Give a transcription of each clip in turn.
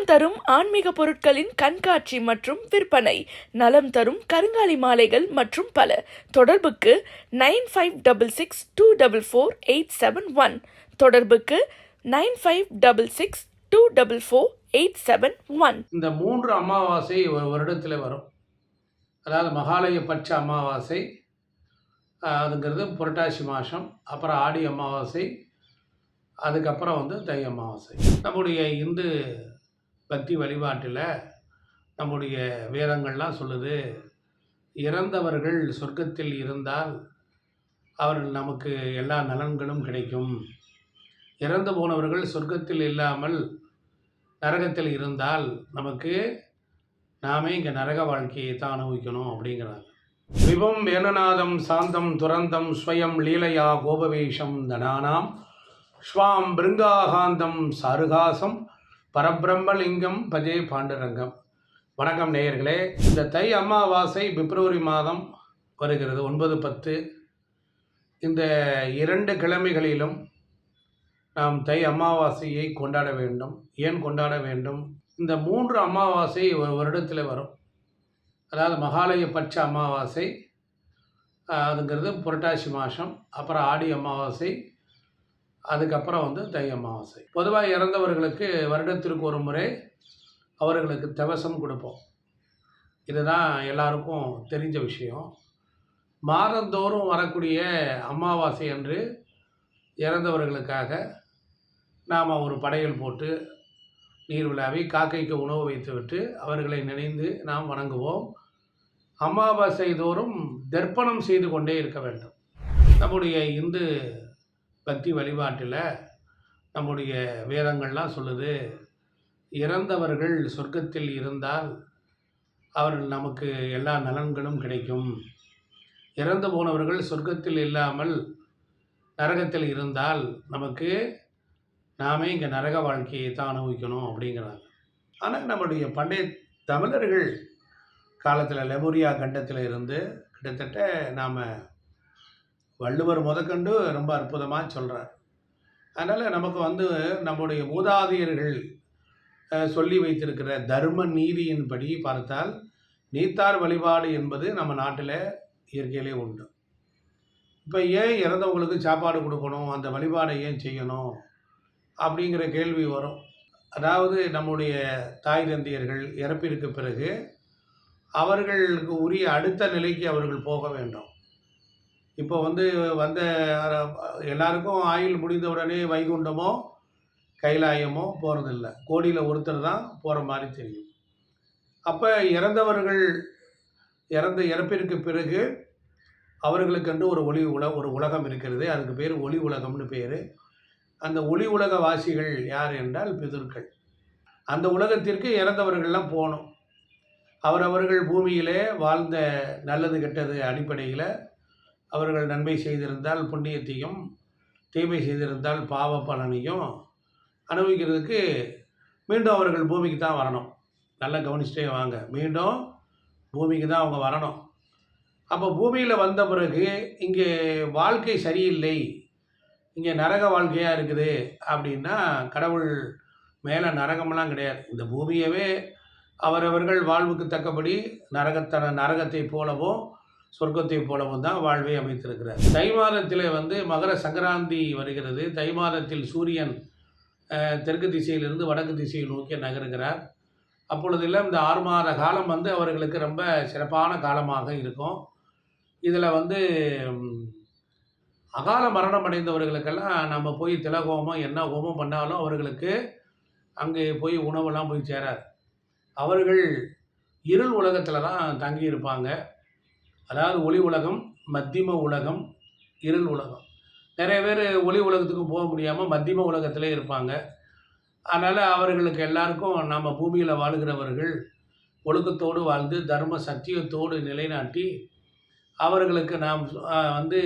நலம் தரும் ஆன்மீக பொருட்களின் கண்காட்சி மற்றும் விற்பனை. நலம் தரும் கருங்காலி மாலைகள் மற்றும் பல. தொடர்புக்கு nine five double six two double four eight seven one. தொடர்புக்கு nine five double six two double four eight seven one. இந்த மூன்று அமாவாசை ஒரு வருடத்தில் வரும். அதாவது மகாலய பட்ச அமாவாசை அதுங்கிறது புரட்டாசி மாதம் அப்புறம் ஆடி அமாவாசை அதுக்கப்புறம் வந்து தை அமாவாசை. நம்முடைய இந்து பக்தி வழிபாட்டில் நம்முடைய வேதங்கள்லாம் சொல்லுது இறந்தவர்கள் சொர்க்கத்தில் இருந்தால் அவர்கள் நமக்கு எல்லா நலன்களும் கிடைக்கும். இறந்து போனவர்கள் சொர்க்கத்தில் இல்லாமல் நரகத்தில் இருந்தால் நமக்கு நாமே இங்கே நரக வாழ்க்கையை தான் அனுபவிக்கணும் அப்படிங்கிறாங்க. விபம் வேணநாதம் சாந்தம் துரந்தம் ஸ்வயம் லீலையா கோபவேஷம் தனானாம் ஸ்வாம் பிருங்காகாந்தம் சாருகாசம். பரபிரம்மலிங்கம் பஜே பாண்டுரங்கம். வணக்கம் நேயர்களே. இந்த தை அமாவாசை பிப்ரவரி மாதம் வருகிறது ஒன்பது பத்து. இந்த இரண்டு கிழமைகளிலும் நாம் தை அமாவாசையை கொண்டாட வேண்டும். ஏன் கொண்டாட வேண்டும்? இந்த மூன்று அமாவாசை ஒரு வருடத்தில் வரும். அதாவது மகாலய பட்ச அமாவாசை அதுங்கிறது புரட்டாசி மாதம் அப்புறம் ஆடி அமாவாசை அதுக்கப்புறம் வந்து தை அமாவாசை. பொதுவாக இறந்தவர்களுக்கு வருடத்திற்கு ஒரு முறை அவர்களுக்கு தவசம் கொடுப்போம். இதுதான் எல்லாருக்கும் தெரிஞ்ச விஷயம். மாதந்தோறும் வரக்கூடிய அமாவாசை அன்று இறந்தவர்களுக்காக நாம் ஒரு படையல் போட்டு நீர் விழாவி காக்கைக்கு உணவு வைத்துவிட்டு அவர்களை நினைந்து நாம் வணங்குவோம். அமாவாசை தோறும் தர்ப்பணம் செய்து கொண்டே இருக்க வேண்டும். நம்முடைய இந்து பக்தி வழிபாட்டில் நம்முடைய வேதங்கள்லாம் சொல்லுது இறந்தவர்கள் சொர்க்கத்தில் இருந்தால் அவர்கள் நமக்கு எல்லா நலன்களும் கிடைக்கும். இறந்து போனவர்கள் சொர்க்கத்தில் இல்லாமல் நரகத்தில் இருந்தால் நமக்கு நாமே இங்கே நரக வாழ்க்கையை தான் அனுபவிக்கணும் அப்படிங்கிறாங்க. ஆனால் நம்முடைய பண்டைய தமிழர்கள் காலத்தில் லெமோரியா கண்டத்தில் இருந்து கிட்டத்தட்ட நாம் வள்ளுவர் முதற்கண்டு ரொம்ப அற்புதமாக சொல்கிறார் அதனால் நமக்கு வந்து நம்முடைய மூதாதையர்கள் சொல்லி வைத்திருக்கிற தர்ம நீதியின்படி பார்த்தால் நீத்தார் வழிபாடு என்பது நம்ம நாட்டில் இயற்கையிலே உண்டு. இப்போ ஏன் இறந்தவங்களுக்கு சாப்பாடு கொடுக்கணும்? அந்த வழிபாடை ஏன் செய்யணும்? அப்படிங்கிற கேள்வி வரும். அதாவது நம்முடைய தாய் தந்தையர்கள் இறப்பிற்கு பிறகு அவர்களுக்கு உரிய அடுத்த நிலைக்கு அவர்கள் போக வேண்டும். இப்போ வந்து வந்த எல்லாருக்கும் ஆயுள் முடிந்த உடனே வைகுண்டமோ கைலாயமோ போகிறதில்ல கோடியில் ஒருத்தர் தான் போகிற மாதிரி தெரியும். அப்போ இறந்தவர்கள் இறந்த இறப்பிற்கு பிறகு அவர்களுக்கென்று ஒரு ஒளி உல ஒரு உலகம் இருக்கிறது. அதுக்கு பேர் ஒளி உலகம்னு பேர். அந்த ஒளி உலக வாசிகள் யார் என்றால் பிதுர்கள். அந்த உலகத்திற்கு இறந்தவர்கள்லாம் போகணும் அவரவர்கள் பூமியிலே வாழ்ந்த நல்லது கெட்டது அடிப்படையில் அவர்கள் நன்மை செய்திருந்தால் புண்ணியத்தையும் தீமை செய்திருந்தால் பாவ பலனையும் அனுபவிக்கிறதுக்கு மீண்டும் அவர்கள் பூமிக்கு தான் வரணும். நல்லா கவனிச்சிட்டே வாங்க. மீண்டும் பூமிக்கு தான் அவங்க வரணும். அப்போ பூமியில் வந்த பிறகு இங்கே வாழ்க்கை சரியில்லை. இங்கே நரக வாழ்க்கையாக இருக்குது. அப்படின்னா கடவுள் மேலே நரகமெல்லாம் கிடையாது. இந்த பூமியவே அவரவர்கள் வாழ்வுக்கு தக்கபடி நரகத்தன நரகத்தை போலவும் சொர்க்கத்தை போலவும் தான் வாழ்வை அமைத்திருக்கிறார். தை மாதத்தில் வந்து மகர சங்கராந்தி வருகிறது. தை மாதத்தில் சூரியன் தெற்கு திசையிலிருந்து வடக்கு திசையை நோக்கி நகருகிறார். அப்பொழுதெல்லாம் இந்த ஆறு மாத காலம் வந்து அவர்களுக்கு ரொம்ப சிறப்பான காலமாக இருக்கும். இதில் வந்து அகால மரணம் அடைந்தவர்களுக்கெல்லாம் நம்ம போய் திலகோமம் என்ன ஹோமம் பண்ணாலும் அவர்களுக்கு அங்கே போய் உணவெல்லாம் போய் சேராது அவர்கள் இருள் உலகத்தில் தான் தங்கி இருப்பாங்க அதாவது ஒளி உலகம் மத்தியம உலகம் இருள் உலகம். நிறைய பேர் ஒளி உலகத்துக்கு போக முடியாமல் மத்தியம உலகத்திலே இருப்பாங்க. அதனால் அவர்களுக்கு எல்லாருக்கும் நம்ம பூமியில் வாழுகிறவர்கள் ஒழுக்கத்தோடு வாழ்ந்து தர்ம சத்தியத்தோடு நிலைநாட்டி அவர்களுக்கு நாம் வந்து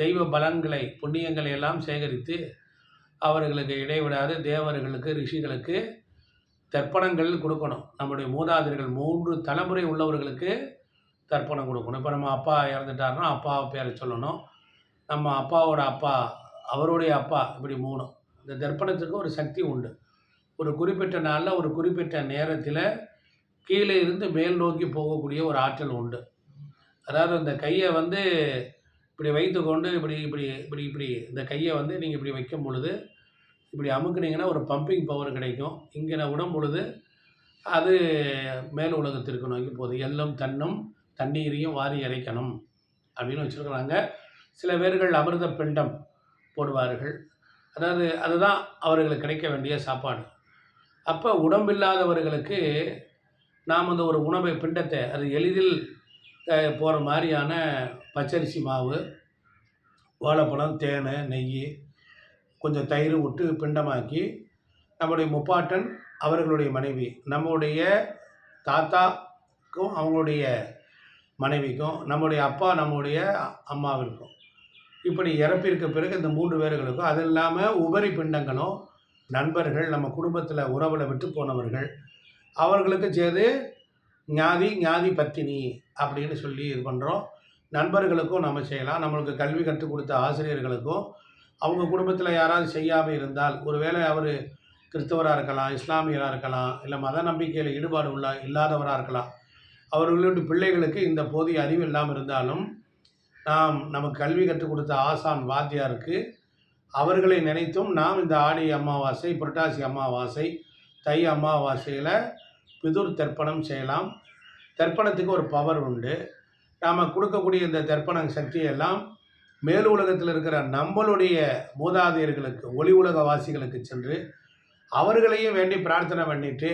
தெய்வ பலன்களை புண்ணியங்களை எல்லாம் சேகரித்து அவர்களுக்கு இடைவிடாது தேவர்களுக்கு ரிஷிகளுக்கு தர்ப்பணங்கள் கொடுக்கணும். நம்முடைய மூதாதையர்கள் மூன்று தலைமுறை உள்ளவர்களுக்கு தர்ப்பணம் கொடுக்கணும். இப்போ நம்ம அப்பா இறந்துட்டாருன்னா அப்பா பேரை சொல்லணும். நம்ம அப்பாவோட அப்பா அவருடைய அப்பா இப்படி மூணு இந்த தர்ப்பணத்துக்கு ஒரு சக்தி உண்டு. ஒரு குறிப்பிட்ட நாளில் ஒரு குறிப்பிட்ட நேரத்தில் கீழே இருந்து மேல் நோக்கி போகக்கூடிய ஒரு ஆற்றல் உண்டு. அதாவது அந்த கையை வந்து இப்படி வைத்துக்கொண்டு இப்படி இப்படி இப்படி இப்படி இந்த கையை வந்து நீங்கள் இப்படி வைக்கும் பொழுது இப்படி அமுக்குனீங்கன்னா ஒரு பம்பிங் பவர் கிடைக்கும். இங்கே நான் விடும் பொழுது அது மேல் உலகத்திற்கு நோக்கி போகுது. எல்லும் தன்னும் தண்ணீரையும் வாரி இறைக்கணும் அப்படின்னு வச்சுருக்குறாங்க. சில பேர்கள் அமிர்த பிண்டம் போடுவார்கள். அதாவது அதுதான் அவர்களுக்கு கிடைக்க வேண்டிய சாப்பாடு. அப்போ உடம்பில்லாதவர்களுக்கு நாம் அந்த ஒரு உணவை பிண்டத்தை அது எளிதில் போகிற மாதிரியான பச்சரிசி மாவு வாழைப்பழம் தேன் நெய் கொஞ்சம் தயிர் விட்டு பிண்டமாக்கி நம்முடைய முப்பாட்டன் அவர்களுடைய மனைவி நம்முடைய தாத்தாக்கும் அவங்களுடைய மனைவிக்கும் நம்முடைய அப்பா நம்முடைய அம்மாவிற்கும். இப்படி இறப்பிற்கு பிறகு இந்த மூன்று பேர்களுக்கும் அது இல்லாமல் உபரி பிண்டங்களும் நண்பர்கள் நம்ம குடும்பத்தில் உறவில் விட்டு போனவர்கள் அவர்களுக்கு சேர்ந்து ஞாதி ஞாதி பத்தினி அப்படின்னு சொல்லி இது பண்ணுறோம் நண்பர்களுக்கும் நம்ம செய்யலாம். நம்மளுக்கு கல்வி கற்றுக் கொடுத்த ஆசிரியர்களுக்கும் அவங்க குடும்பத்தில் யாராவது செய்யாமல் இருந்தால் ஒருவேளை அவர் கிறிஸ்தவராக இருக்கலாம் இஸ்லாமியராக இருக்கலாம் இல்லை மத நம்பிக்கையில் ஈடுபாடு உள்ள இல்லாதவராக இருக்கலாம் அவர்களுடைய பிள்ளைகளுக்கு இந்த போதிய அறிவு இல்லாமல் இருந்தாலும் நாம் நமக்கு கல்வி கற்றுக் கொடுத்த ஆசான் வாத்தியாருக்கு அவர்களை நினைத்தும் நாம் இந்த ஆடி அமாவாசை புரட்டாசி அமாவாசை தை அமாவாசையில் பிதுர் தர்ப்பணம் செய்யலாம். தர்ப்பணத்துக்கு ஒரு பவர் உண்டு. நாம் கொடுக்கக்கூடிய இந்த தர்ப்பண சக்தியெல்லாம் மேல் உலகத்தில் இருக்கிற நம்மளுடைய மூதாதையர்களுக்கு ஒளி உலக வாசிகளுக்கு சென்று அவர்களையும் வேண்டி பிரார்த்தனை பண்ணிட்டு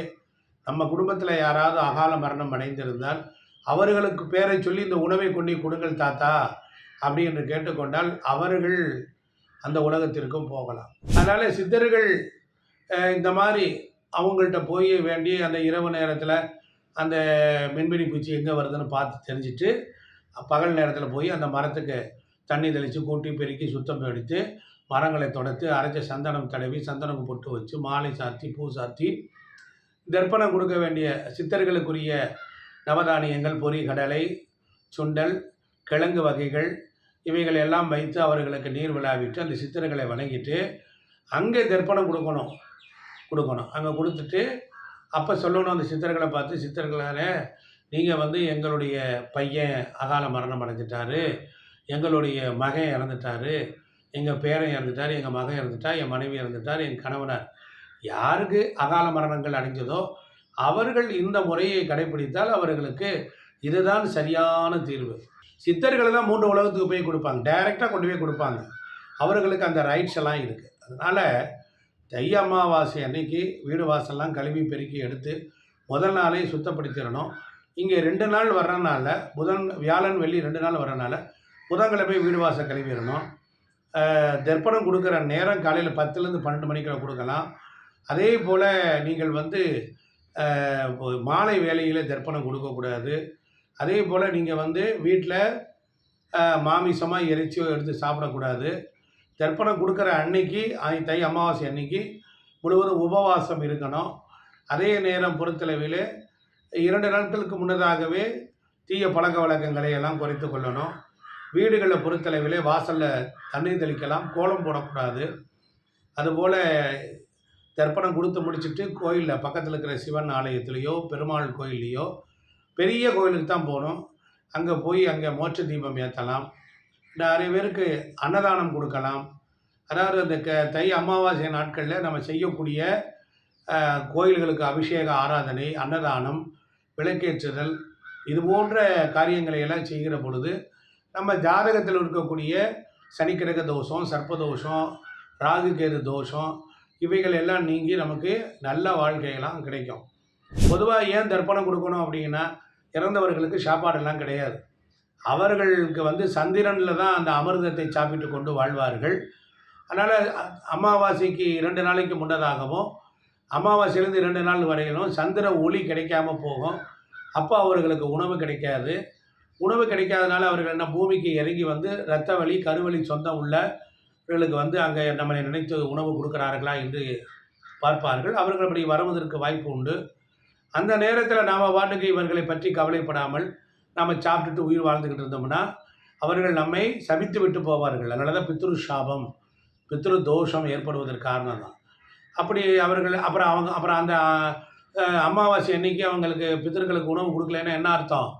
நம்ம குடும்பத்தில் யாராவது அகால மரணம் அடைந்திருந்தால் அவர்களுக்கு பேரை சொல்லி இந்த உணவை கொண்டு கொடுங்கள் தாத்தா அப்படி என்று கேட்டுக்கொண்டால் அவர்கள் அந்த உலகத்திற்கும் போகலாம். அதனால் சித்தர்கள் இந்த மாதிரி அவங்கள்ட்ட போய் வேண்டி அந்த இரவு நேரத்தில் அந்த மின்மினி பூச்சி எங்கே வருதுன்னு பார்த்து தெரிஞ்சுட்டு பகல் நேரத்தில் போய் அந்த மரத்துக்கு தண்ணி தெளித்து கூட்டி பெருக்கி சுத்தம் எடுத்து மரங்களை தொடத்து அரைச்ச சந்தனம் தடவி சந்தனம் பொட்டு வச்சு மாலை சாத்தி பூ சாத்தி தர்ப்பணம் கொடுக்க வேண்டிய சித்தர்களுக்குரிய நவதானியங்கள் பொரி கடலை சுண்டல் கிழங்கு வகைகள் இவைகள் எல்லாம் வைத்து அவர்களுக்கு நீர் விழாவிட்டு அந்த சித்தர்களை வணங்கிட்டு அங்கே தர்ப்பணம் கொடுக்கணும். கொடுக்கணும். அங்கே கொடுத்துட்டு அப்போ சொல்லணும் அந்த சித்தர்களை பார்த்து சித்தர்களால் நீங்கள் வந்து எங்களுடைய பையன் அகால மரணம் அடைஞ்சிட்டாரு. எங்களுடைய மகன் இறந்துட்டாரு. எங்கள் பேரன் இறந்துட்டார். எங்கள் மகன் இறந்துட்டார் என் மனைவி இறந்துட்டார். என் கணவனார் யாருக்கு அகால மரணங்கள் அடைஞ்சதோ அவர்கள் இந்த முறையை கடைபிடித்தால் அவர்களுக்கு இதுதான் சரியான தீர்வு. சித்தர்கள் தான் மூன்று உலகத்துக்கு போய் கொடுப்பாங்க. டைரெக்டாக கொண்டு போய் கொடுப்பாங்க. அவர்களுக்கு அந்த ரைட்ஸ் எல்லாம் இருக்குது அதனால் தை அமாவாசை அன்னைக்கு வீடு வாசல்லாம் கழுவி பெருக்கி எடுத்து முதல் நாளே சுத்தப்படுத்திடணும். இங்கே ரெண்டு நாள் வர்றனால புதன் வியாழன் வெள்ளி ரெண்டு நாள் வர்றனால புதன்கிழமை வீடு வாசல் கழுவிடணும். தர்ப்பணம் கொடுக்குற நேரம் காலையில் பத்துலேருந்து பன்னெண்டு மணிக்குள்ள கொடுக்கலாம். அதே போல் நீங்கள் வந்து மாலை வேலையில் தர்ப்பணம் கொடுக்கக்கூடாது. அதே போல் நீங்கள் வந்து வீட்டில் மாமிசமாக இறைச்சியோ எடுத்து சாப்பிடக்கூடாது. தர்ப்பணம் கொடுக்குற அன்னைக்கு தை அமாவாசை அன்னைக்கு முழுவதும் உபவாசம் இருக்கணும். அதே நேரம் பொறுத்தளவில் இரண்டு நாட்களுக்கு முன்னதாகவே தீய பழக்க வழக்கங்களை எல்லாம் குறைத்து கொள்ளணும். வீடுகளை பொறுத்தளவிலே வாசலில் தண்ணீர் தெளிக்கலாம் கோலம் போடக்கூடாது. அதுபோல் தர்ப்பணம் கொடுத்து முடிச்சுட்டு கோயிலில் பக்கத்தில் இருக்கிற சிவன் ஆலயத்துலேயோ பெருமாள் கோயில்லையோ பெரிய கோயிலுக்கு தான் போகணும். அங்கே போய் அங்கே மோட்ச தீபம் ஏற்றலாம் நிறைய பேருக்கு அன்னதானம் கொடுக்கலாம். அதாவது அந்த க தை அமாவாசை நாட்களில் நம்ம செய்யக்கூடிய கோயில்களுக்கு அபிஷேக ஆராதனை அன்னதானம் விளக்கேற்றுதல் இது போன்ற காரியங்களை எல்லாம் செய்கிற பொழுது நம்ம ஜாதகத்தில் இருக்கக்கூடிய சனிக்கிரக தோஷம் சர்ப்பதோஷம் ராகு கேது தோஷம் இவைகள் எல்லாம் நீங்கி நமக்கு நல்ல வாழ்க்கையெல்லாம் கிடைக்கும். பொதுவாக ஏன் தர்ப்பணம் கொடுக்கணும் அப்படின்னா இறந்தவர்களுக்கு சாப்பாடெல்லாம் கிடையாது. அவர்களுக்கு வந்து சந்திரனில் தான் அந்த அமிர்தத்தை சாப்பிட்டு கொண்டு வாழ்வார்கள். அதனால் அமாவாசைக்கு இரண்டு நாளைக்கு முன்னதாகவும் அமாவாசையிலேருந்து இரண்டு நாள் வரையிலும் சந்திர ஒளி கிடைக்காம போகும். அப்போ அவர்களுக்கு உணவு கிடைக்காது. உணவு கிடைக்காதனால அவர்கள் என்ன பூமிக்கு இறங்கி வந்து இரத்த வலி கருவலி சொந்தம் இவர்களுக்கு வந்து அங்கே நம்மளை நினைத்து உணவு கொடுக்குறார்களா என்று பார்ப்பார்கள். அவர்கள் அப்படி வருவதற்கு வாய்ப்பு உண்டு. அந்த நேரத்தில் நாம் வாட்டுக்கு இவர்களை பற்றி கவலைப்படாமல் நாம் சாப்பிட்டுட்டு உயிர் வாழ்ந்துக்கிட்டு இருந்தோம்னா அவர்கள் நம்மை சபித்து விட்டு போவார்கள். அதனால தான் பித்ரு சாபம் பித்ரு தோஷம் ஏற்படுவதற்கு காரணம் தான். அப்படி அவர்கள் அப்புறம் அவங்க அப்புறம் அந்த அமாவாசை அன்னைக்கு அவங்களுக்கு பித்தர்களுக்கு உணவு கொடுக்கலன்னா என்ன அர்த்தம்?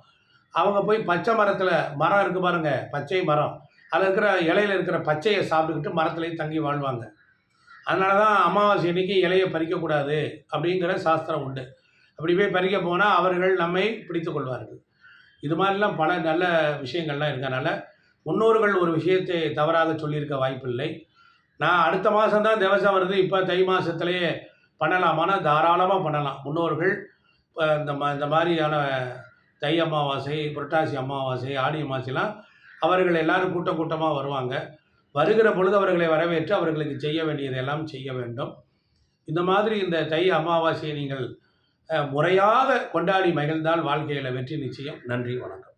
அவங்க போய் பச்சை மரத்தில் மரம் இருக்குது பாருங்கள் பச்சை மரம். அதில் இருக்கிற இலையில இருக்கிற பச்சையை சாப்பிட்டுக்கிட்டு மரத்துலேயும் தங்கி வாழ்வாங்க. அதனால தான் அமாவாசை அன்னைக்கு இலையை பறிக்கக்கூடாது அப்படிங்கிற சாஸ்திரம் உண்டு. அப்படி போய் பறிக்க போனால் அவர்கள் நம்மை பிடித்து கொள்வார்கள். இது மாதிரிலாம் பல நல்ல விஷயங்கள்லாம் இருக்கனால முன்னோர்கள் ஒரு விஷயத்தை தவறாக சொல்லியிருக்க வாய்ப்பில்லை. நான் அடுத்த மாதம் தான் திவசம் வருது. இப்போ தை மாதத்துலேயே பண்ணலாமானா தாராளமாக பண்ணலாம். முன்னோர்கள் இந்த மா இந்த மாதிரியான தை அமாவாசை புரட்டாசி அமாவாசை ஆடி அமாவாசைலாம் அவர்கள் எல்லாரும் கூட்டம் கூட்டமாக வருவாங்க. வருகிற பொழுது அவர்களை வரவேற்று அவர்களுக்கு செய்ய வேண்டியதெல்லாம் செய்ய வேண்டும். இந்த மாதிரி இந்த தை அமாவாசையை நீங்கள் முறையாக கொண்டாடி மகிழ்ந்தால் வாழ்க்கையில் வெற்றி நிச்சயம். நன்றி வணக்கம்.